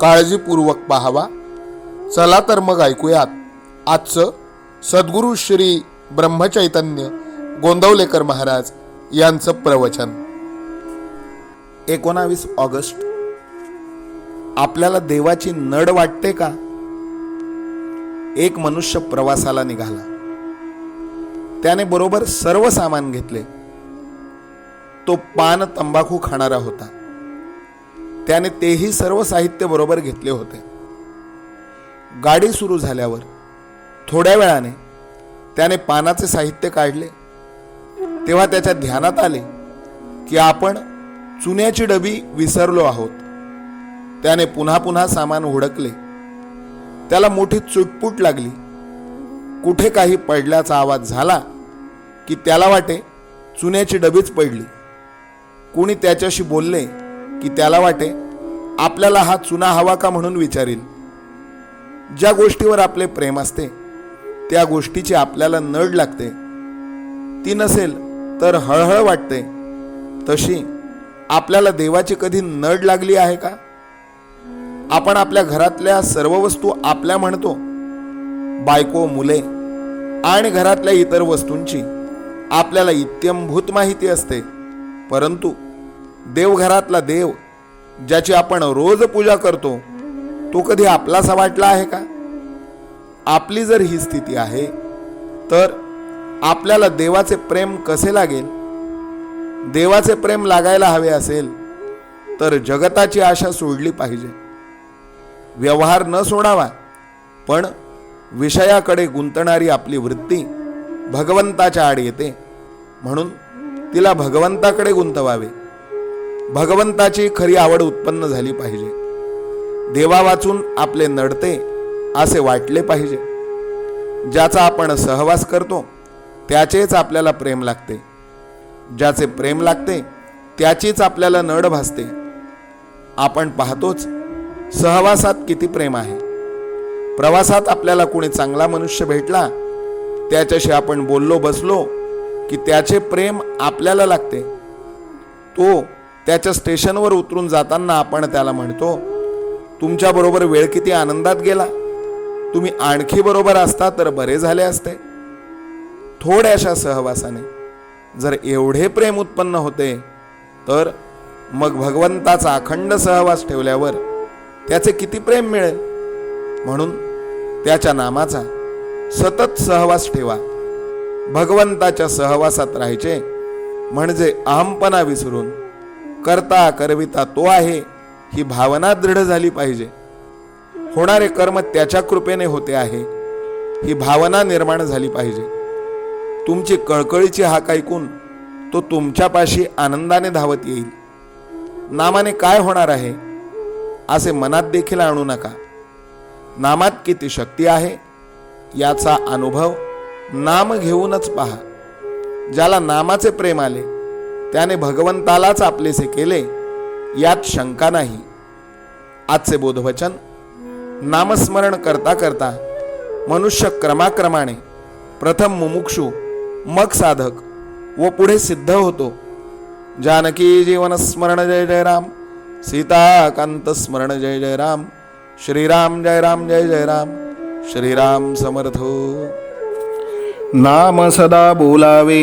काळजीपूर्वक पाहावा. चला तर मग ऐकूयात. आजचं सद्गुरू श्री ब्रह्मचैतन्य गोंदवलेकर महाराज यांचं प्रवचन. एकोणावीस ऑगस्ट. आपल्याला देवाची नड वाटते का? एक मनुष्य प्रवासाला निघाला. त्याने बरोबर सर्व सामान घेतले. तो पान तंबाखू खाणारा होता. त्याने तेही सर्व साहित्य बरोबर घेतले होते. गाडी सुरू झाल्यावर थोड्या वेळाने त्याने पानाचे साहित्य काढले. तेव्हा त्याच्या ध्यानात आले की आपण चुन्याची डबी विसरलो आहोत. त्याने पुन्हा पुन्हा सामान हुडकले. त्याला मोठी चुटपुट लागली. कुठे काही पडल्याचा आवाज झाला की त्याला वाटे चुन्याची डबीच पडली. कुणी त्याच्याशी बोलले की त्याला वाटे आपल्याला हा चुना हवा का म्हणून विचारील? ज्या गोष्टीवर आपले प्रेम असते त्या गोष्टीची आपल्याला नड लागते. ती नसेल तर हळहळ वाटते. तशी आपल्याला देवाची कधी नड लागली आहे का? आपण आपल्या घरातल्या सर्व वस्तू आपल्या म्हणतो. बायको मुले आणि घरातल्या इतर वस्तूंची आपल्याला इत्यंभूत माहिती असते. परंतु देवघरातला देव ज्याची आपण रोज पूजा करतो तो कधी आपलासा वाटला आहे का? आपली जर ही स्थिती आहे तर आपल्याला देवाचे प्रेम कसे लागेल? देवाचे प्रेम लागायला हवे असेल तर जगताची आशा सोडली पाहिजे. व्यवहार न सोडावा पण विषयाकडे गुंतणारी आपली वृत्ती भगवंताच्या आड येते. म्हणून तिला भगवंताकडे गुंतवावे. भगवंताची खरी आवड उत्पन्न झाली पाहिजे. देवा वाचून आपले नडते असे वाटले पाहिजे. ज्याचा आपण सहवास करतो त्याचेच आपल्याला प्रेम लागते. ज्याचे प्रेम लागते त्याचीच आपल्याला नड भासते. आपण पाहतोच सहवासात किती प्रेम आहे. प्रवासात आपल्याला कोणी चांगला मनुष्य भेटला त्याच्याशी आपण बोललो बसलो की त्याचे प्रेम आपल्याला लागते. तो त्याच्या स्टेशनवर उतरून जाताना आपण त्याला म्हणतो तुमच्याबरोबर वेळ किती आनंदात गेला. तुम्ही आणखी बरोबर असता तर बरे झाले असते. थोड्याशा सहवासाने जर एवढे प्रेम उत्पन्न होते तर मग भगवंताचा अखंड सहवास ठेवल्यावर त्याचे किती प्रेम मिळेल? म्हणून त्याच्या नामाचा सतत सहवास ठेवा. भगवंताच्या सहवासात राहायचे म्हणजे अहमपणा विसरून करता करविता तो आहे ही भावना दृढ झाली पाहिजे. होणारे कर्म त्याच्या कृपेने होते आहे ही भावना निर्माण झाली पाहिजे. तुमची कळकळीची हाक ऐकून तो तुमच्यापाशी आनंदाने धावत येईल. नामाने काय होणार आहे असे मनात देखील आणू नका. नामात किती शक्ती आहे याचा अनुभव नाम घेऊनच पहा. ज्याला नामाचे प्रेम आले त्याने भगवंतालाच आपलेसे केले यात शंका नाही. आजचे बोधवचन नामस्मरण करता करता मनुष्य क्रमाक्रमाने प्रथम मुमुक्षू मग साधक व पुढे सिद्ध होतो. जानकी जीवन स्मरण जय जय राम सीताकांत स्मरण जय जय राम श्रीराम जय राम जय जय राम श्रीराम समर्थ. नाम सदा बोलावे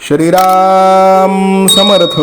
श्रीराम समर्थ।